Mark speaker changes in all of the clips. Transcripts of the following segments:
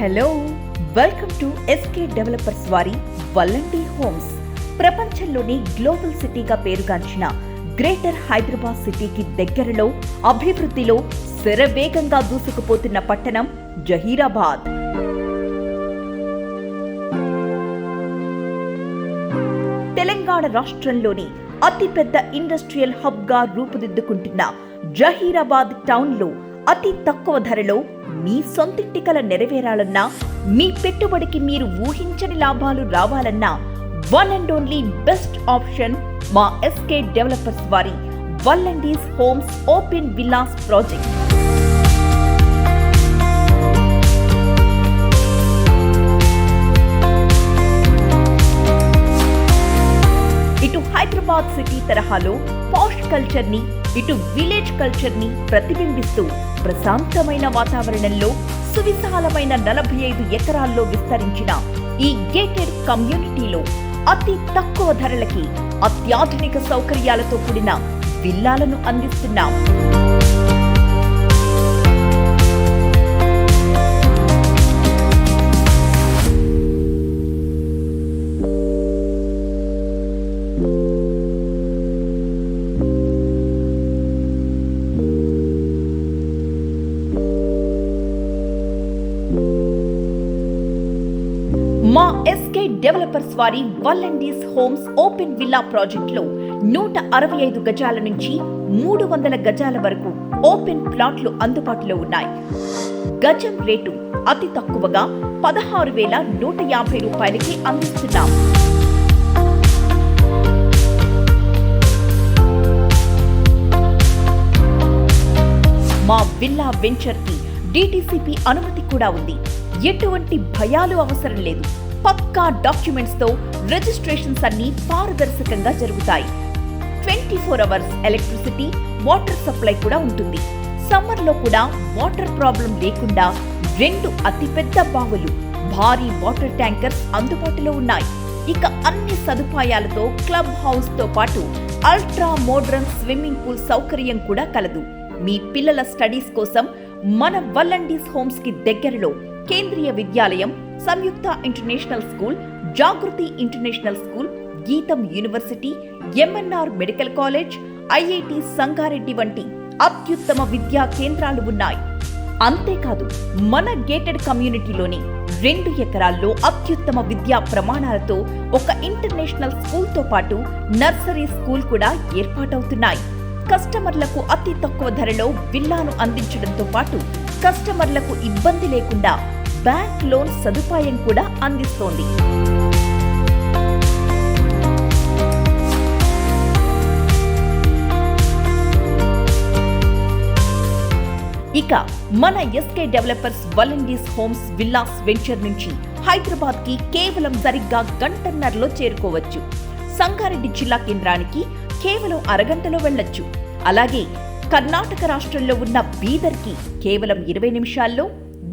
Speaker 1: Hello welcome to SK developers వారి Vallanti homes. ప్రపంచంలోని global సిటీగా పేరుగాంచిన గ్రేటర్ హైదరాబాద్ సిటీకి దగ్గరలో అభివృద్ధిలో శరవేగంగా దూసుకుపోతున్న పట్టణం జహీరాబాద్. తెలంగాణ రాష్ట్రంలోని అతిపెద్ద ఇండస్ట్రియల్ హబ్గా రూపుదిద్దుకుంటున్న జహీరాబాద్ టౌన్లో అతి తక్కువ ధరలో మీ సొంతింటి కల నెరవేరాలన్నా మీ పెట్టుబడికి మీరు ఊహించని లాభాలు రావాలన్నా one and only best option మా ఎస్కే డెవలపర్స్ వారి Vallandis homes open villas project ఇటు హైదరాబాద్ సిటీ తరహాలో పాష్ కల్చర్ని ఇటు విలేజ్ కల్చర్ని ప్రతిబింబిస్తూ ప్రశాంతమైన వాతావరణంలో సువిశాలమైన నలభై ఐదు ఎకరాల్లో విస్తరించిన ఈ గేటెడ్ కమ్యూనిటీలో అతి తక్కువ ధరలకి అత్యాధునిక సౌకర్యాలతో కూడిన విల్లాలను అందిస్తున్నాం. మా ఎస్కే డెవలపర్స్ వారి వల్లండీస్ హోమ్స్ ఓపెన్ విల్లా ప్రాజెక్టులో నూట అరవై ఐదు గజాల నుంచి మూడు వందల గజాల వరకు ఓపెన్ ప్లాట్లు అందుబాటులో ఉన్నాయి. గజం రేటు అతి తక్కువగా పదహారు వేల నూట యాభై రూపాయలకి అందిస్తున్నాం. మా విల్లా వెంచర్కి డిటిసిపి అనుమతి కూడా ఉంది. ఎటువంటి భయాలు అవసరం లేదు. పక్కా డాక్యుమెంట్స్తో రిజిస్ట్రేషన్స్ అన్ని పారదర్శకంగా జరుగుతాయి. Twenty four hours electricity water supply కూడా ఉంటుంది. సమ్మర్లో కూడా వాటర్ ప్రాబ్లం లేకుండా రెండు అతిపెద్ద బావులు భారీ వాటర్ ట్యాంకర్స్ అందుబాటులో ఉన్నాయి. ఇక అన్ని సదుపాయాలతో క్లబ్ హౌస్తో పాటు అల్ట్రా మోడ్రన్ స్విమ్మింగ్ పూల్ సౌకర్యం కూడా కలదు. మీ పిల్లల స్టడీస్ కోసం మన వల్లండీస్ హోమ్స్కి దగ్గరలో Kendriya Vidyalayam Samyukta international school Jagruti international school Gitam university MNR medical college IIT Sangareddy వంటి అత్యుత్తమ విద్యా కేంద్రాలు ఉన్నాయి. అంతేకాదు మన గేటెడ్ కమ్యూనిటీలోని రెండు ఎకరాల్లో అత్యుత్తమ విద్యా ప్రమాణాలతో ఒక ఇంటర్నేషనల్ స్కూల్తో పాటు నర్సరీ స్కూల్ కూడా ఏర్పాటవుతున్నాయి. కస్టమర్లకు అతి తక్కువ ధరలో విల్లాను అందించడంతో పాటు కస్టమర్లకు ఇబ్బంది లేకుండా బ్యాంక్ లోన్ సదుపాయం కూడా అందిస్తోంది. ఇక మన SK developers Valandis homes villas venture నుంచి హైదరాబాద్కి కేవలం సరిగ్గా గంటన్నరలో చేరుకోవచ్చు. సంగారెడ్డి జిల్లా కేంద్రానికి కేవలం అరగంటలో వెళ్ళొచ్చు. అలాగే కర్ణాటక రాష్ట్రంలో ఉన్న బీదర్కి కేవలం ఇరవై నిమిషాల్లో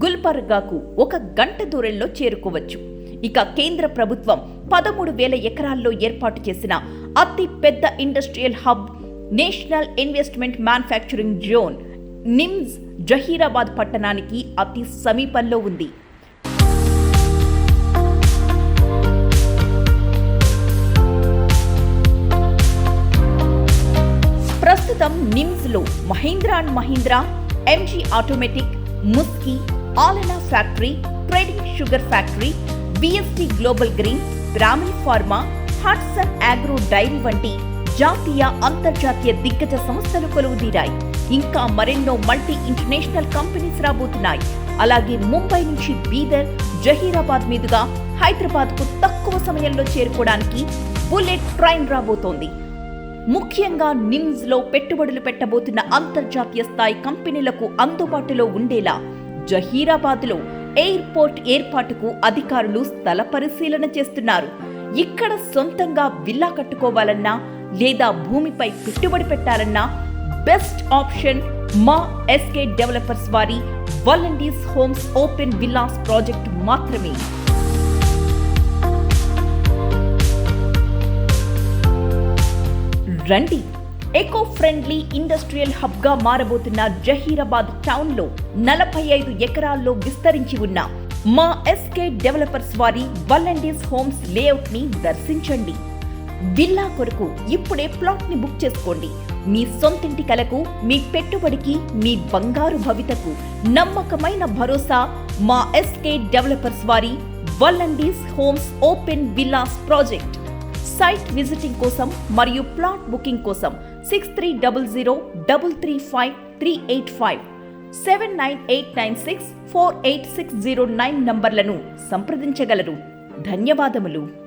Speaker 1: గుల్బర్గాకు ఒక గంట దూరంలో చేరుకోవచ్చు. ఇక కేంద్ర ప్రభుత్వం పదమూడు వేల ఎకరాల్లో ఏర్పాటు చేసిన అతి పెద్ద industrial hub national investment manufacturing zone NIMS Zaheerabad పట్టణానికి అతి సమీపంలో ఉంది. ప్రస్తుతం నిమ్స్లో Mahindra and Mahindra MG automatic ముస్కి Allana factory trading sugar factory BST global green బ్రామిల్ pharma Hatsun agro dairy వంటి జాతీయ అంతర్జాతీయ దిగ్గజ సంస్థలు కొలువుదీరాయి. ఇంకా మరెన్నో మల్టీ ఇంటర్నేషనల్ కంపెనీస్ రాబోతున్నాయి. అలాగే ముంబై నుంచి బీదర్ జహీరాబాద్ మీదుగా హైదరాబాద్కు తక్కువ సమయంలో చేరుకోవడానికి బుల్లెట్ ట్రైన్ రాబోతోంది. ముఖ్యంగా నిమ్స్లో పెట్టుబడులు పెట్టబోతున్న అంతర్జాతీయ స్థాయి కంపెనీలకు అందుబాటులో ఉండేలా జహీరాబాద్లో ఎయిర్పోర్ట్ ఏర్పాటుకు అధికారులు స్థల పరిశీలన చేస్తున్నారు. ఇక్కడ సొంతంగా విల్లా కట్టుకోవాలన్నా లేదా భూమిపై పెట్టుబడి పెట్టాలన్నా బెస్ట్ ఆప్షన్ మా ఎస్కే డెవలపర్స్ వారి Valandis homes open villas project మాత్రమే. రండి ఎకో ఫ్రెండ్లీ ఇండస్ట్రియల్ హబ్గా మారబోతున్న జహీరాబాద్ టౌన్లో నలభై ఐదు ఎకరాల్లో విస్తరించి ఉన్న మా ఎస్కే డెవలపర్స్ వారి వల్లండీస్ హోమ్స్ లేఅవుట్ని దర్శించండి. విల్లా కొరకు ఇప్పుడే ప్లాట్ని బుక్ చేసుకోండి. మీ సొంతింటి కలకు మీ పెట్టుబడికి మీ బంగారు భవితకు నమ్మకమైన భరోసా మా ఎస్కే డెవలపర్స్ వారి Vallandis homes open villas project. Site visiting కోసం మరియు ప్లాట్ బుకింగ్ కోసం six three double zero double three five three eight five seven nine eight nine six four eight six zero nine నంబర్లను సంప్రదించగలరు. ధన్యవాదములు.